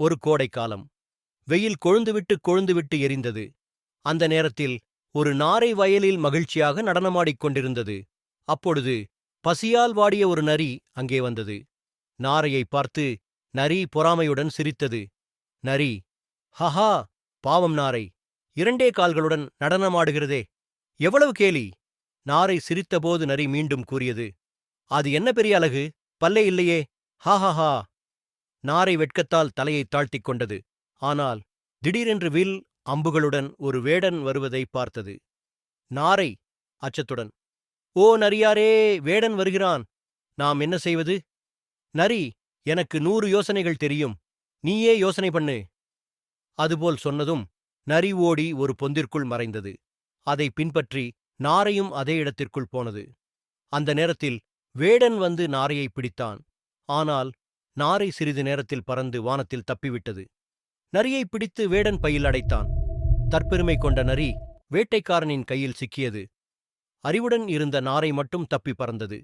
ஒரு கோடைக்காலம் வெயில் கொழுந்துவிட்டு கொழுந்துவிட்டு எரிந்தது. அந்த நேரத்தில் ஒரு நாரை வயலில் மகிழ்ச்சியாக நடனமாடிக் கொண்டிருந்தது. அப்பொழுது பசியால் வாடிய ஒரு நரி அங்கே வந்தது. நாரையை பார்த்து நரி பொறாமையுடன் சிரித்தது. நரி ஹஹா பாவம் நாரை இரண்டே கால்களுடன் நடனமாடுகிறதே. எவ்வளவு கேலி? நாரை சிரித்தபோது நரி மீண்டும் கூறியது. அது என்ன பெரிய அழகு? பல்லே இல்லையே. ஹாஹாஹா நாரை வெட்கத்தால் தலையை தாழ்த்திக் கொண்டது. ஆனால் திடீரென்று வில் அம்புகளுடன் ஒரு வேடன் வருவதை பார்த்தது. நாரை! அச்சத்துடன். ஓ நரியாரே வேடன் வருகிறான். நாம் என்ன செய்வது? நரி எனக்கு நூறு யோசனைகள் தெரியும். நீயே யோசனை பண்ணு. அதுபோல் சொன்னதும் நரி ஓடி ஒரு பொந்திற்குள் மறைந்தது. அதை பின்பற்றி நாரையும் அதே இடத்திற்குள் போனது. அந்த நேரத்தில் வேடன் வந்து நாரையை பிடித்தான். ஆனால் நாரை சிறிது நேரத்தில் பறந்து வானத்தில் தப்பிவிட்டது. நரியை பிடித்து வேடன் பையில் அடைத்தான். தற்பெருமை கொண்ட நரி வேட்டைக்காரனின் கையில் சிக்கியது. அறிவுடன் இருந்த நாரை மட்டும் தப்பி பறந்தது.